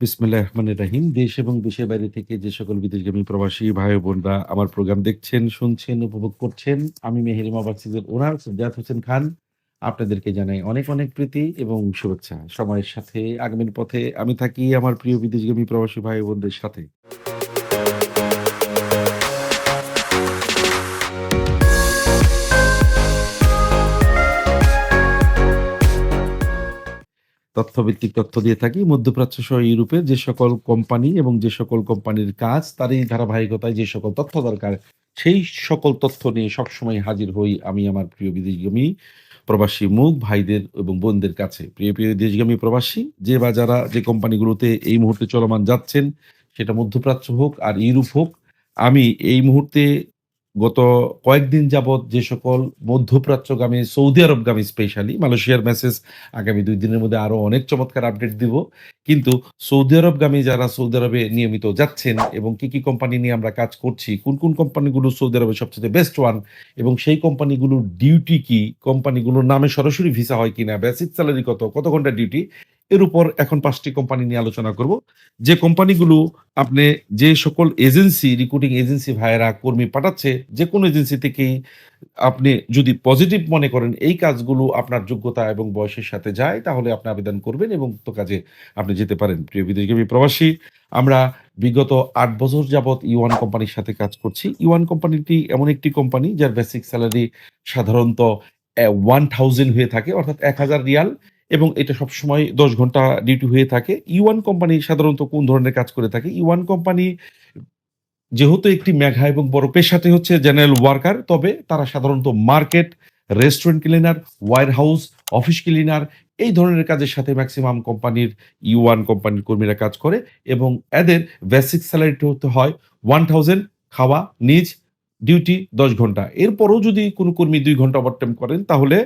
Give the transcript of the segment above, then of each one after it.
বিসমিল্লাহির রহমান রাহিম দেশ এবং দেশের বাইরে থেকে যে সকল বিদেশগামী প্রবাসী ভাই বোনরা আমার প্রোগ্রাম দেখছেন, শুনছেন, উপভোগ করছেন। আমি মেহেরিমা ভার্সিটির ওনার সুজাত হোসেন খান। আপনাদেরকে জানাই অনেক, অনেক প্রীতি এবং শুভেচ্ছা। সময়ের সাথে আগামীর পথে আমি থাকি আমার প্রিয় বিদেশগামী প্রবাসী ভাই বোনদের সাথে। তথ্যভিত্তিক তথ্য দিয়ে থাকি। মধ্যপ্রাচ্য সহ ইউরোপের যে সকল কোম্পানি এবং যে সকল কোম্পানির কাজ তারই ধারাবাহিকতায় যে সকল তথ্য দরকার, সেই সকল তথ্য নিয়ে সবসময় হাজির হই আমি আমার প্রিয় বিদেশগামী প্রবাসী মুখ ভাইদের এবং বোনদের কাছে। প্রিয়, প্রিয় দেশগামী প্রবাসী যে বা যারা যে কোম্পানিগুলোতে এই মুহূর্তে চলমান যাচ্ছেন, সেটা মধ্যপ্রাচ্য হোক আর ইউরোপ হোক, আমি এই মুহূর্তে গত কয়েকদিন যাবৎ যে সকল মধ্যপ্রাচ্যগামী সৌদি আরবগামী স্পেশালি মালয়েশিয়ার মেসেজ আগামী দুই দিনের মধ্যে আরও অনেক চমৎকার আপডেট দিব। কিন্তু সৌদি আরবগামী যারা সৌদি আরবে নিয়মিত যাচ্ছেন এবং কি, কি কোম্পানি নিয়ে আমরা কাজ করছি, কোন, কোন কোম্পানিগুলো সৌদি আরবের সবচেয়ে বেস্ট ওয়ান এবং সেই কোম্পানিগুলোর ডিউটি কি, কোম্পানিগুলোর নামে সরাসরি ভিসা হয় কিনা, বেসিক সেলারি কত, কত ঘণ্টা ডিউটি, এর উপর এখন পাঁচটি কোম্পানি নিয়ে আলোচনা করব। যে কোম্পানিগুলো আপনি যে সকল এজেন্সি, রিক্রুটিং এজেন্সি ভাইয়েরা কর্মী পাঠাচ্ছে, যে কোনো এজেন্সি থেকেই আপনি যদি পজিটিভ মনে করেন এই কাজগুলো আপনার যোগ্যতা এবং বয়সের সাথে যায়, তাহলে আপনি আবেদন করবেন এবং তো কাজে আপনি যেতে পারেন। প্রিয় বিদেশগামী প্রবাসী, আমরা বিগত আট বছর যাবৎ ইওয়ান কোম্পানির সাথে কাজ করছি। ইওয়ান কোম্পানিটি এমন একটি কোম্পানি যার বেসিক স্যালারি সাধারণত ওয়ান 1000 হয়ে থাকে অর্থাৎ ৳১,০০০ এবং এটা সবসময় ১০ ঘণ্টা ডিউটি হয়ে থাকে। ইওয়ান কোম্পানি সাধারণত কোন ধরনের কাজ করে থাকে? ইওয়ান কোম্পানি যেহেতু একটি মেঘা এবং বড় পেশাটি হচ্ছে জেনারেল ওয়ার্কার, তবে তারা সাধারণত market, restaurant cleaner, war warehouse, office cleaner এই ধরনের কাজের সাথে ম্যাক্সিমাম কোম্পানির ইওয়ান কোম্পানির কর্মীরা কাজ করে এবং এদের বেসিক সেলারিটি হতে হয় 1000 খাওয়া, নিজ, ডিউটি ১০ ঘণ্টা। এরপরও যদি কোনো কর্মী দুই ঘণ্টা ওভারটাইম করেন তাহলে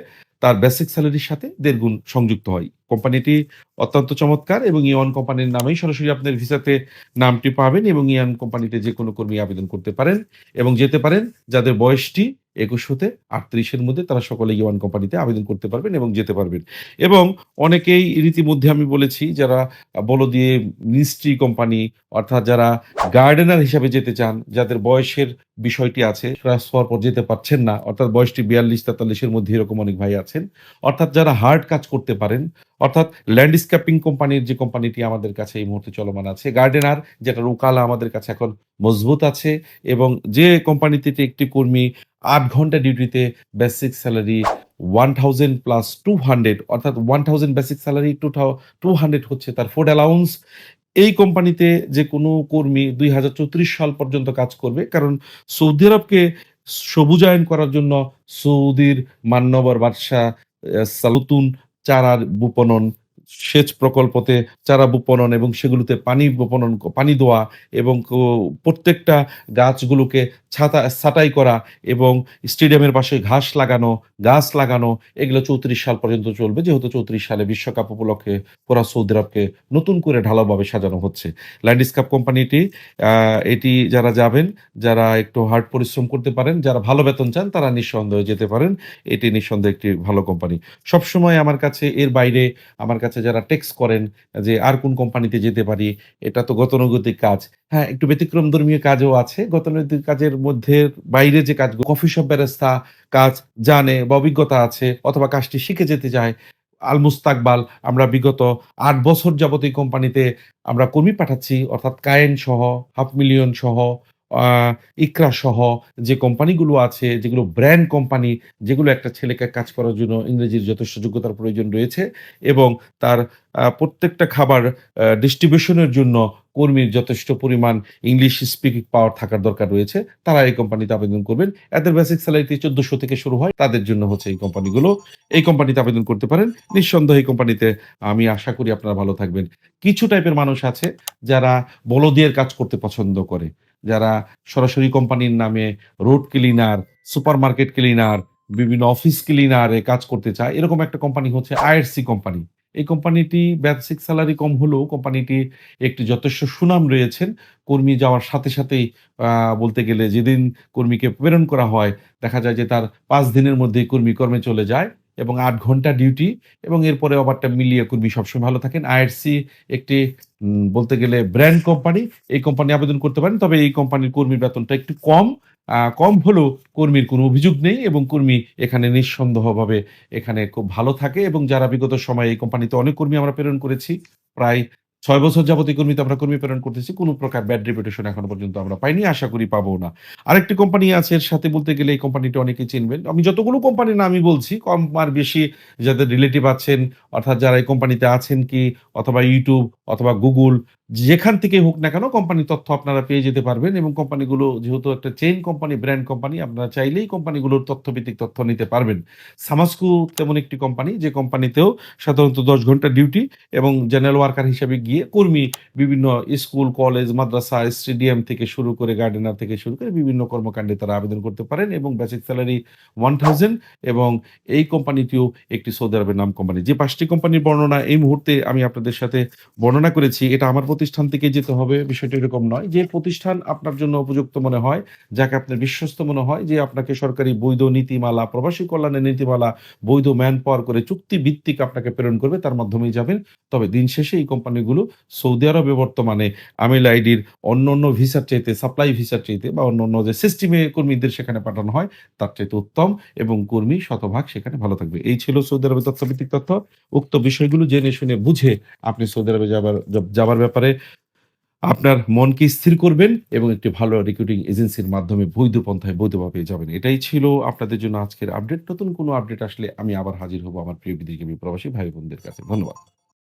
তার বেসিক স্যালারির সাথে দেড় গুণ সংযুক্ত হয়। কোম্পানিটি অত্যন্ত চমৎকার এবং ইওয়ান কোম্পানির নামেই সরাসরি আপনার ভিসাতে নামটি পাবেন এবং ইওয়ান কোম্পানিতে যেকোনো কর্মী আবেদন করতে পারেন এবং যেতে পারেন যাদের বয়সটি ২১ হতে ৩৮ এর মধ্যে তারা সকলে ইওয়ান কোম্পানিতে আবেদন করতে পারবেন এবং যেতে পারবেন। এবং অনেকেই রীতিমধ্যে আমি বলেছি যারা আ বলদিয়ে মিস্ত্রি কোম্পানি অর্থাৎ যারা গার্ডেনার হিসাবে যেতে চান, যাদের বয়সের বিষয়টি আছে, হওয়ার পর যেতে পারছেন না, অর্থাৎ বয়সটি ৪২-৪৩ এর মধ্যে এরকম অনেক ভাই আছেন। অর্থাৎ যারা হার্ড কাজ করতে পারেন, অর্থাৎ ল্যান্ডস্কেপিং কোম্পানির যে কোম্পানিটি আমাদের কাছে এই মুহূর্তে চলমান আছে, গার্ডেনার যেটার ওকালা আমাদের কাছে এখন মজবুত আছে এবং যে কোম্পানিতে একটি কর্মী আট ঘণ্টা ডিউটিতে basic salary one thousand plus 200 অর্থাৎ 1000 basic salary two two hundred হচ্ছে তার ফুড অ্যালাউন্স। এই কোম্পানিতে যে কোনো কর্মী ২০৩৪ সাল পর্যন্ত কাজ করবে। কারণ সৌদি আরবকে সবুজায়ন করার জন্য সৌদির মান্যবর বাদশাহ সালুতুন চারার বুপনন, সেচ প্রকল্পতে চারা বিপণন এবং সেগুলোতে পানি বিপণন পানি দেওয়া এবং প্রত্যেকটা গাছগুলোকে ছাতা ছাঁটাই করা এবং স্টেডিয়ামের পাশে ঘাস লাগানো, গাছ লাগানো এগুলো ৩৪ সাল পর্যন্ত চলবে। যেহেতু ৩৪ সালে বিশ্বকাপ উপলক্ষে পুরা সৌদি আরবকে নতুন করে ঢালাওভাবে সাজানো হচ্ছে। ল্যান্ডস্কেপ কোম্পানিটি এটি যারা যাবেন, যারা একটু হার্ড পরিশ্রম করতে পারেন, যারা ভালো বেতন চান তারা নিঃসন্দেহে যেতে পারেন। এটি নিঃসন্দেহে একটি ভালো কোম্পানি। সবসময় আমার কাছে এর বাইরে আমার কাছে যারা টেক্সট করেন যে আর কোন কোম্পানিতে যেতে পারি? এটা তো গতানুগতিক কাজ। হ্যাঁ, একটু ব্যতিক্রম ধর্মীয় কাজও আছে। গতানুগতিক কাজের মধ্যে বাইরে যে কাজ কফি শপ ব্যবস্থা কাজ জানে বা অভিজ্ঞতা আছে অথবা কাজটি শিখে যেতে চায়। আল মুস্তাকবাল আমরা বিগত আট বছর যাবত এই কোম্পানিতে আমরা কর্মী পাঠাচ্ছি অর্থাৎ কায়েন সহ, হাফ মিলিয়ন সহ, ইকরা সহ যে কোম্পানিগুলো আছে, যেগুলো ব্র্যান্ড কোম্পানি, যেগুলো একটা ছেলেকে কাজ করার জন্য ইংরেজির যথেষ্ট যোগ্যতার প্রয়োজন রয়েছে এবং তার প্রত্যেকটা খাবার আ ডিস্ট্রিবিউশন জন্য কর্মীর যথেষ্ট পরিমাণ ইংলিশ স্পিকিং পাওয়ার থাকার দরকার রয়েছে। তারা এই কোম্পানিতে আবেদন করবেন। এদের বেসিক সেলারিটি ১৪০০ থেকে শুরু হয়। তাদের জন্য হচ্ছে এই কোম্পানিগুলো। এই কোম্পানিতে আবেদন করতে পারেন। নিঃসন্দেহে এই কোম্পানিতে আমি আশা করি আপনারা ভালো থাকবেন। কিছু টাইপের মানুষ আছে যারা বলদিয়ার কাজ করতে পছন্দ করে। যারা সরাসরি কোম্পানির নামে রোড ক্লিনার, সুপারমার্কেট ক্লিনার, বিভিন্ন অফিস ক্লিনারে কাজ করতে চায়। এরকম একটা কোম্পানি হচ্ছে আইআরসি কোম্পানি। এই কোম্পানিটি বেসিক স্যালারি কম হলেও কোম্পানিটি একটি যথেষ্ট সুনাম রয়েছেন। কর্মী যাওয়ার সাথে সাথেই বলতে গেলে যেদিন কর্মীকে প্রেরণ করা হয়, দেখা যায় যে তার পাঁচ দিনের মধ্যেই কর্মী কর্মে চলে যায়। এবং আট ঘণ্টা ডিউটি এবং এরপরে ওভারটা মিলিয়ে কর্মী সবসময় ভালো থাকেন। আইআরসি একটি বলতে গেলে ব্র্যান্ড কোম্পানি। এই কোম্পানি আবেদন করতে পারেন। তবে এই কোম্পানির কর্মীর বেতনটা একটু কম। কম হলেও কর্মীর কোনো অভিযোগ নেই এবং কর্মী এখানে নিঃসন্দেহভাবে এখানে খুব ভালো থাকে এবং যারা বিগত সময়ে এই কোম্পানিতে অনেক কর্মী আমরা প্রেরণ করেছি। প্রায় ৬ বছর যাবত এই কর্মীতে আমরা কর্মী প্রেরণ করতেছি। কোনো প্রকার ব্যাড রেপুটেশন এখনও পর্যন্ত আমরা পাইনি। আশা করি পাবো না। আরেকটি কোম্পানি আছে, এর সাথে বলতে গেলে এই কোম্পানিটা অনেকেই চিনবেন। আমি যতগুলো কোম্পানির নামই বলছি, কম আর বেশি যাদের রিলেটিভ আছেন, অর্থাৎ যারা এই কোম্পানিতে আছেন কি, অথবা ইউটিউব অথবা Google যেখান থেকে হোক না কেন কোম্পানির তথ্য আপনারা পেয়ে যেতে পারবেন এবং কোম্পানিগুলো যেহেতু একটা চেইন কোম্পানি, ব্র্যান্ড কোম্পানি আপনারা চাইলেই কোম্পানিগুলোর তথ্যভিত্তিক তথ্য নিতে পারবেন। সামাসকু তেমন একটি কোম্পানি যে কোম্পানিতেও সাধারণত ১০ ঘণ্টা ডিউটি এবং জেনারেল ওয়ার্কার হিসেবে গিয়ে কর্মী বিভিন্ন স্কুল, কলেজ, মাদ্রাসা, স্টেডিয়াম থেকে শুরু করে গার্ডেনার থেকে শুরু করে বিভিন্ন কর্মকাণ্ডে তারা আবেদন করতে পারেন এবং বেসিক স্যালারি ওয়ান থাউজেন্ড এবং এই কোম্পানিটিও একটি সৌদি আরবের নাম কোম্পানি। যে পাঁচটি কোম্পানির বর্ণনা এই মুহূর্তে আমি আপনাদের সাথে বর্ণনা করেছি এটা আমার প্রতিষ্ঠান থেকে যেতে হবে বিষয়টা এরকম নয়। যে প্রতিষ্ঠান আপনার জন্য উপযুক্ত মনে হয়, যাকে আপনার বিশ্বস্ত মনে হয় যে আপনাকে সরকারি বৈধ নীতিমালা, প্রবাসী কল্যাণের নীতিমালা, বৈধ ম্যান পাওয়ার করে চুক্তিভিত্তিক আপনাকে প্রেরণ করবে তার মাধ্যমেই যাবেন। তবে দিন শেষে এই কোম্পানিগুলো সৌদি আরবে বর্তমানে আমিল আইডির অন্য অন্য ভিসার চাইতে সাপ্লাই ভিসার চাইতে বা অন্য অন্য যে সিস্টেমে কর্মীদের সেখানে পাঠানো হয় তার চাইতে উত্তম এবং কর্মী শতভাগ সেখানে ভালো থাকবে। এই ছিল সৌদি আরবের তথ্যভিত্তিক তথ্য। উক্ত বিষয়গুলো জেনে শুনে বুঝে আপনি সৌদি আরবে যাবার যাবার যাবার ব্যাপারে আপনার মনকে স্থির করবেন এবং একটি ভালো রিক্রুটিং এজেন্সির মাধ্যমে বৈধ পন্থায় বৈধভাবে যাবেন। এটাই ছিল আপনাদের জন্য আজকের আপডেট। নতুন কোনো আপডেট আসলে আমি আবার হাজির হব আমার প্রিয় বিদেশগামী প্রবাসী ভাই বোনদের কাছে। ধন্যবাদ।